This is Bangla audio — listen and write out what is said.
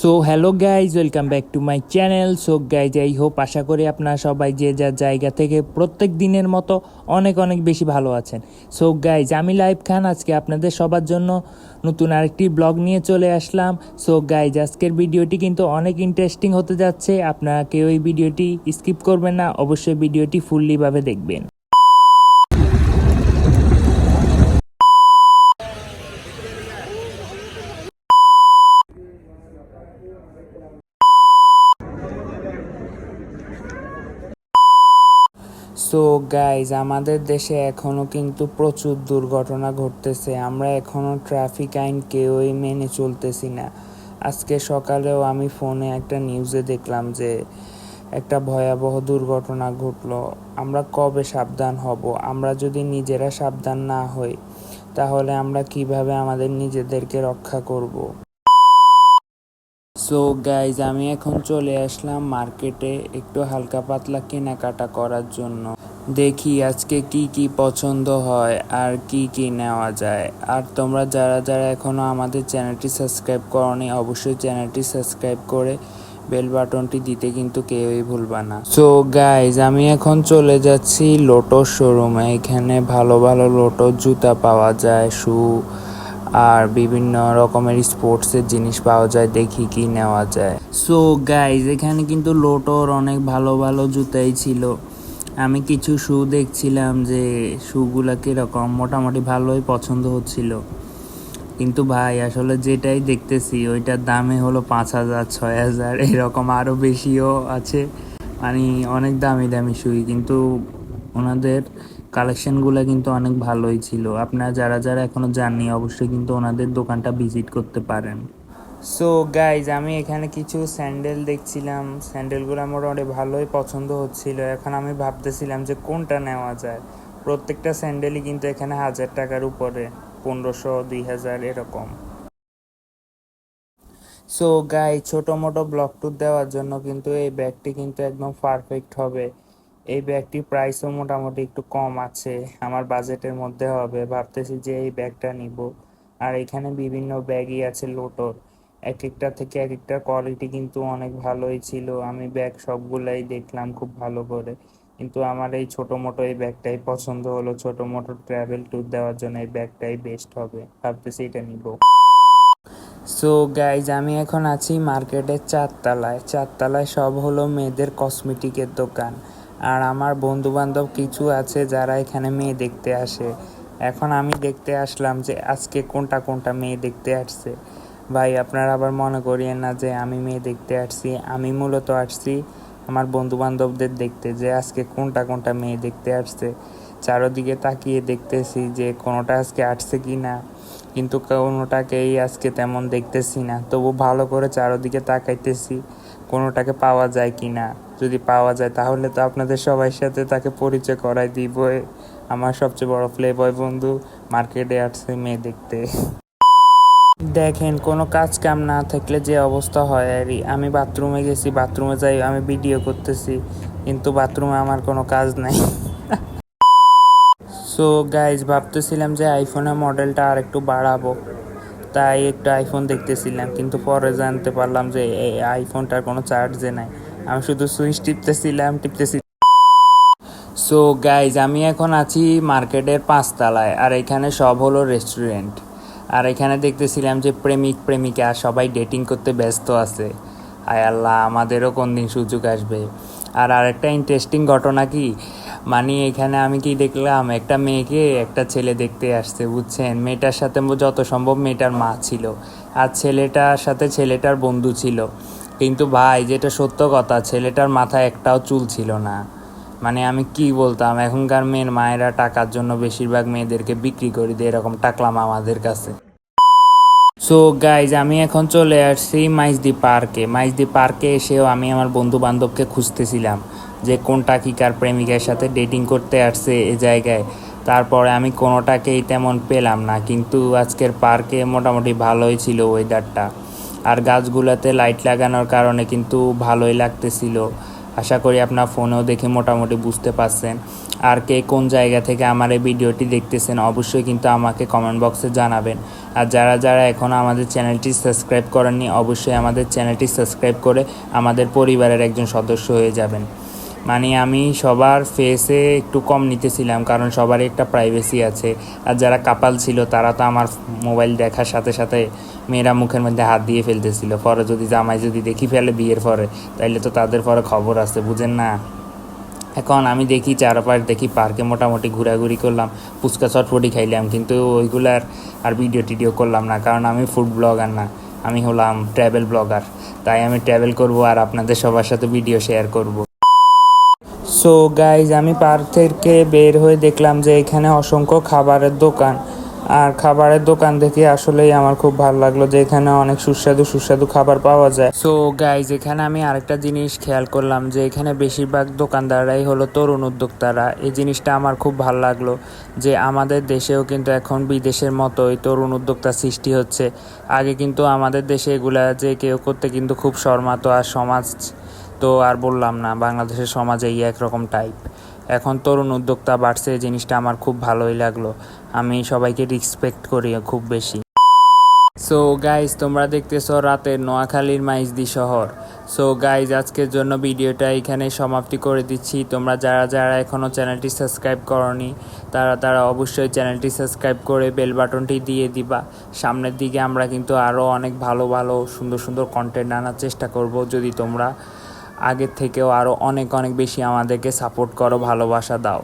So hello guys welcome back to my channel so guys I hope আশা করি আপনারা সবাই যে যার জায়গা থেকে প্রত্যেক দিনের মতো অনেক অনেক বেশি ভালো আছেন। সো গাইজ আমি লাইভ খান, আজকে আপনাদের সবার জন্য নতুন আরেকটি ব্লগ নিয়ে চলে আসলাম। সো গাইজ আজকের ভিডিওটি কিন্তু অনেক ইন্টারেস্টিং হতে যাচ্ছে। আপনারা কেউ এই ভিডিওটি স্কিপ করবেন না, অবশ্যই ভিডিওটি ফুললিভাবে দেখবেন। সো গাইজ আমাদের দেশে এখনও কিন্তু প্রচুর দুর্ঘটনা ঘটতেছে। আমরা এখনও ট্রাফিক আইন কেউই মেনে চলতেছি না। আজকে সকালেও আমি ফোনে একটা নিউজে দেখলাম যে, একটা ভয়াবহ দুর্ঘটনা ঘটলো। আমরা কবে সাবধান হব? আমরা যদি নিজেরা সাবধান না হই, তাহলে আমরা কীভাবে আমাদের নিজেদেরকে রক্ষা করব? সো গাইজ আমি এখন চলে আসলাম মার্কেটে একটু হালকা পাতলা কেনাকাটা করার জন্য। দেখি আজকে কি কি পছন্দ হয় আর কি কি নেওয়া যায়। আর তোমরা যারা যারা এখনও আমাদের চ্যানেলটি সাবস্ক্রাইব করনি, অবশ্যই চ্যানেলটি সাবস্ক্রাইব করে বেল বাটনটি দিতে কিন্তু কেউই ভুলবা না। সো গাইজ আমি এখন চলে যাচ্ছি লোটো শোরুমে এখানে ভালো ভালো লোটো জুতা পাওয়া যায় শু আর বিভিন্ন রকমের স্পোর্টসের জিনিস পাওয়া যায়, দেখি কি নেওয়া যায়। সো গাইজ এখানে কিন্তু লোটোর অনেক ভালো ভালো জুতাই ছিল। আমি কিছু শু দেখছিলাম যে শুগুলা কীরকম, মোটামুটি ভালোই পছন্দ হচ্ছিল। কিন্তু ভাই, আসলে যেটাই দেখতেছি, ওইটার দামে হলো পাঁচ হাজার, ছয় হাজার, এরকম আরও বেশিও আছে। মানে অনেক দামি দামি শুই কিন্তু ওনাদের কালেকশনগুলো কিন্তু অনেক ভালোই ছিল। আপনারা যারা যারা এখনও যাননি, অবশ্যই কিন্তু ওনাদের দোকানটা ভিজিট করতে পারেন। সো গাইজ আমি এখানে কিছু স্যান্ডেল দেখছিলাম। স্যান্ডেলগুলো মোটামুটি ভালোই পছন্দ হচ্ছিল। এখন আমি ভাবতেছিলাম যে কোনটা নেওয়া যায়। প্রত্যেকটা স্যান্ডেলই কিন্তু এখানে হাজার টাকার উপরে, পনেরোশো, দুই হাজার, এরকম। সো গাই ছোটো মোটো ব্লক টুর দেওয়ার জন্য কিন্তু এই ব্যাগটি কিন্তু একদম পারফেক্ট হবে। এই ব্যাগটি প্রাইসও মোটামুটি একটু কম আছে, আমার বাজেটের মধ্যে হবে, ভাবতেছি যে এই ব্যাগটা নিব। আর এখানে বিভিন্ন ব্যাগই আছে লোটোর এক একটা থেকে এক একটা কোয়ালিটি কিন্তু অনেক ভালোই ছিল। আমি ব্যাগ সবগুলাই দেখলাম খুব ভালো করে, কিন্তু আমার এই ছোটো মোটো এই ব্যাগটাই পছন্দ হলো। ছোটো মোটো ট্রাভেল ট্যুর দেওয়ার জন্য এই ব্যাগটাই বেস্ট হবে, ভাবতেছি এটা নিব। সো গাইজ আমি এখন আছি মার্কেটের চারতলায়। চারতলায় সব হলো মেয়েদের কসমেটিকের দোকান। আর আমার বন্ধু বান্ধব কিছু আছে যারা এখানে মেয়ে দেখতে আসে। এখন আমি দেখতে আসলাম যে আজকে কোনটা কোনটা মেয়ে দেখতে আসছে। ভাই, আপনারা আবার মনে করিয়েন না যে আমি মেয়ে দেখতে আসছি, আমি মূলত আসছি আমার বন্ধু বান্ধবদের দেখতে যে আজকে কোনটা কোনটা মেয়ে দেখতে আসছে। চারোদিকে তাকিয়ে দেখতেছি যে কোনোটা আজকে আসছে কি না, কিন্তু কোনোটাকেই আজকে তেমন দেখতেছি না। তবু ভালো করে চারোদিকে তাকাইতেছি কোনোটাকে পাওয়া যায় কি না। যদি পাওয়া যায়, তাহলে তো আপনাদের সবার সাথে তাকে পরিচয় করাই দিব। আমার সবচেয়ে বড় প্লে বয় বন্ধু, মার্কেটে আসছে মেয়ে দেখতে। দেখেন, কোনো কাজ কাম না থাকলে যে অবস্থা হয়, আর আমি বাথরুমে গেছি, বাথরুমে যাই, আমি ভিডিও করতেছি, কিন্তু বাথরুমে আমার কোনো কাজ নাই। সো গাইজ ভাবতেছিলাম যে আইফোনের মডেলটা আর একটু বাড়াবো। তাই একটু আইফোন দেখতেছিলাম, কিন্তু পরে জানতে পারলাম যে এই আইফোনটার কোনো চার্জে নাই। আমি শুধু সুইচ টিপতেছিলাম, টিপতেছি সো গাইজ আমি এখন আছি মার্কেটের পাঁচতলায়, আর এখানে সব হলো রেস্টুরেন্ট আর এখানে দেখতেছিলাম যে প্রেমিক, প্রেমিকা সবাই ডেটিং করতে ব্যস্ত আছে। আয় আল্লাহ, আমাদেরও কোন দিন সুযোগ আসবে। আর আরেকটা ইন্টারেস্টিং ঘটনা কি? মানে এখানে আমি কি দেখলাম, একটা মেয়েকে একটা ছেলে দেখতে আসছে, বুঝছেন? মেয়েটার সাথে যত সম্ভব মেয়েটার মা ছিল। আর ছেলেটার সাথে ছেলেটার বন্ধু ছিল। কিন্তু ভাই, যেটা সত্য কথা, ছেলেটার মাথায় একটাও চুল ছিল না। মানে আমি কি বলতাম, এখনকার মেয়ের মায়েরা টাকার জন্য বেশিরভাগ মেয়েদেরকে বিক্রি করে দিয়ে এরকম টাকলাম আমাদের কাছে। সো গাইজ আমি এখন চলে আসছি মাইজদি পার্কে। মাইজদি পার্কে এসেও আমি আমার বন্ধু বান্ধবকে খুঁজতেছিলাম যে কোনটা কি কার প্রেমিকার সাথে ডেটিং করতে আসছে এ জায়গায়। তারপরে আমি কোনোটাকেই তেমন পেলাম না, কিন্তু আজকের পার্কে মোটামুটি ভালোই ছিল ওয়েদারটা আর গাছগুলোতে লাইট লাগানোর কারণে কিন্তু ভালোই লাগতেছিল। আশা করি আপনার ফোনেও দেখে মোটামুটি বুঝতে পারছেন। আর কে কোন জায়গা থেকে আমার এই ভিডিওটি দেখতেছেন, অবশ্যই কিন্তু আমাকে কমেন্ট বক্সে জানাবেন। আর যারা যারা এখনও আমাদের চ্যানেলটি সাবস্ক্রাইব করেননি, অবশ্যই আমাদের চ্যানেলটি সাবস্ক্রাইব করে আমাদের পরিবারের একজন সদস্য হয়ে যাবেন। মানে আমি সবার ফেসে একটু কম নিতেছিলাম, কারণ সবারই একটা প্রাইভেসি আছে। আর যারা কাপাল ছিল, তারা তো আমার মোবাইল দেখার সাথে সাথে মেয়েরা মুখের মধ্যে হাত দিয়ে ফেলতেছিল। পরে যদি জামাই যদি দেখি ফেলে বিয়ের পরে, তাইলে তো তাদের পরে খবর আছে, বুঝেন না? এখন আমি দেখি চারপাশ, দেখি পার্কে মোটামুটি ঘোরাঘুরি করলাম, ফুচকা চটপটি খাইলাম, কিন্তু ওইগুলার আর ভিডিও টিডিও করলাম না, কারণ আমি ফুড ব্লগার না। আমি হলাম ট্রাভেল ব্লগার তাই আমি ট্রাভেল করব আর আপনাদের সবার সাথে ভিডিও শেয়ার করব। সো গাইজ আমি পার্ক থেকে বের হয়ে দেখলাম যে এখানে অসংখ্য খাবারের দোকান। আর খাবারের দোকান দেখে আসলেই আমার খুব ভালো লাগল যে এখানে অনেক সুস্বাদু সুস্বাদু খাবার পাওয়া যায়। সো গাইজ এখানে আমি আরেকটা জিনিস খেয়াল করলাম যে এখানে বেশিরভাগ দোকানদাররাই হলো তরুণ উদ্যোক্তারা। এই জিনিসটা আমার খুব ভালো লাগল যে আমাদের দেশেও কিন্তু এখন বিদেশের মতোই তরুণ উদ্যোক্তা সৃষ্টি হচ্ছে। আগে কিন্তু আমাদের দেশে এগুলা যে কেউ করতে কিন্তু খুব শর্মাতো আর সমাজ তো আর বললাম না, বাংলাদেশের সমাজে এই একরকম টাইপ এখন তরুণ উদ্যোক্তা বাড়ছে জিনিসটা আমার খুব ভালোই লাগল। আমি সবাইকে রিসপেক্ট করি খুব বেশি। সো গাইজ তোমরা দেখতেছো রাতের নোয়াখালীর মাইজদি শহর। সো গাইজ আজকের জন্য ভিডিওটা এখানে সমাপ্তি করে দিচ্ছি। তোমরা যারা যারা এখনও চ্যানেলটি সাবস্ক্রাইব করনি, তারা তারা অবশ্যই চ্যানেলটি সাবস্ক্রাইব করে বেল বাটনটি দিয়ে দিবা। সামনের দিকে আমরা কিন্তু আরও অনেক ভালো ভালো সুন্দর সুন্দর কন্টেন্ট আনার চেষ্টা করব। যদি তোমরা আগের থেকেও আরও অনেক অনেক বেশি আমাদেরকে সাপোর্ট করো ভালোবাসা দাও।